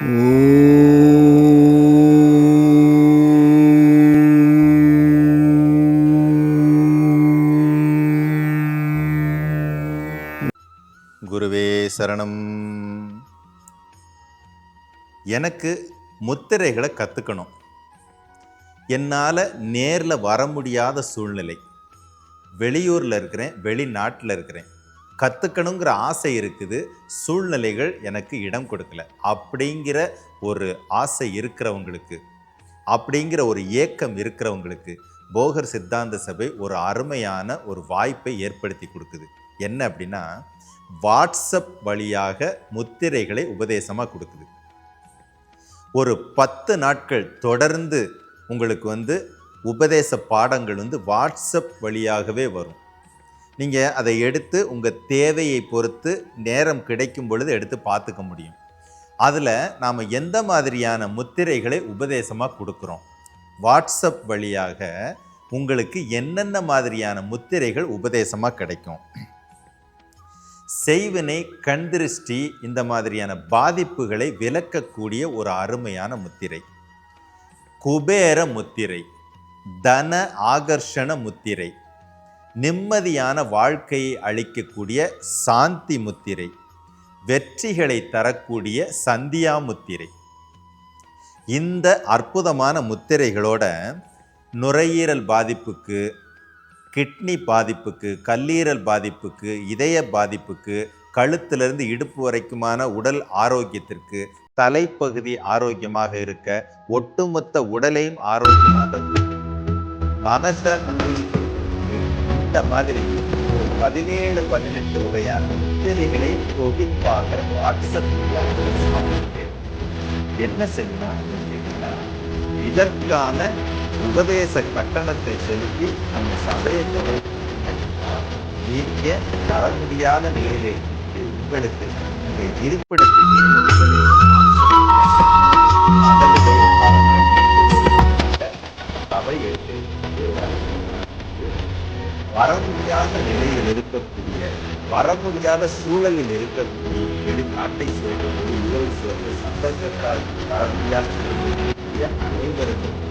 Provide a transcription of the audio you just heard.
குருவே சரணம். எனக்கு முத்திரைகளை கற்றுக்கணும் என்னால் நேரில் வர முடியாத சூழ்நிலை. வெளியூரில் இருக்கிறேன் வெளிநாட்டில் இருக்கிறேன். கற்றுக்கணுங்கிற ஆசை இருக்குது சூழ்நிலைகள் எனக்கு இடம் கொடுக்கல. அப்படிங்கிற ஒரு ஆசை இருக்கிறவங்களுக்கு அப்படிங்கிற ஒரு ஏக்கம் இருக்கிறவங்களுக்கு போகர் சித்தாந்த சபை ஒரு அருமையான ஒரு வாய்ப்பை ஏற்படுத்தி கொடுக்குது. என்ன அப்படின்னா வாட்ஸ்அப் வழியாக முத்திரைகளை உபதேசமாக கொடுக்குது. ஒரு பத்து நாட்கள் தொடர்ந்து உங்களுக்கு வந்து உபதேச பாடங்கள் வந்து வாட்ஸ்அப் வழியாகவே வரும். நீங்கள் அதை எடுத்து உங்கள் தேவையை பொறுத்து நேரம் கிடைக்கும் பொழுது எடுத்து பார்த்துக்க முடியும். அதில் நாம் எந்த மாதிரியான முத்திரைகளை உபதேசமாக கொடுக்குறோம்? வாட்ஸ்அப் வழியாக உங்களுக்கு என்னென்ன மாதிரியான முத்திரைகள் உபதேசமாக கிடைக்கும்? செய்வினை கண்திருஷ்டி இந்த மாதிரியான பாதிப்புகளை விளக்கக்கூடிய ஒரு அருமையான முத்திரை. குபேர முத்திரை தன ஆகர்ஷண முத்திரை. நிம்மதியான வாழ்க்கையை அளிக்கக்கூடிய சாந்தி முத்திரை வெற்றிகளை தரக்கூடிய சந்தியா முத்திரை. இந்த அற்புதமான முத்திரைகளோட நுரையீரல் பாதிப்புக்கு கிட்னி பாதிப்புக்கு கல்லீரல் பாதிப்புக்கு இதய பாதிப்புக்கு கழுத்திலிருந்து இடுப்பு வரைக்குமான உடல் ஆரோக்கியத்திற்கு தலைப்பகுதி ஆரோக்கியமாக இருக்க ஒட்டுமொத்த உடலையும் ஆரோக்கியமாக மனச இந்த மாதிரி. ஒரு பதினேழு பதினெட்டு வகையான முத்திரைகளை தொகுப்பாக வாட்ஸ்அப் என்ன செய்யலாம் இதற்கான உபதேச கட்டணத்தை செலுத்தி அந்த சமயத்தை நீங்க தர முடியாத நிலையிலே உங்களுக்கு இருப்பிடத்தில் வர முடியாத நிலையில் இருக்கக்கூடிய வர முடியாத சூழலில் இருக்கக்கூடிய வெளிநாட்டை சேர்க்கக்கூடிய உறவு சேர்ந்த சந்தர்ப்பத்தால் வர முடியாத அனைவருக்கும்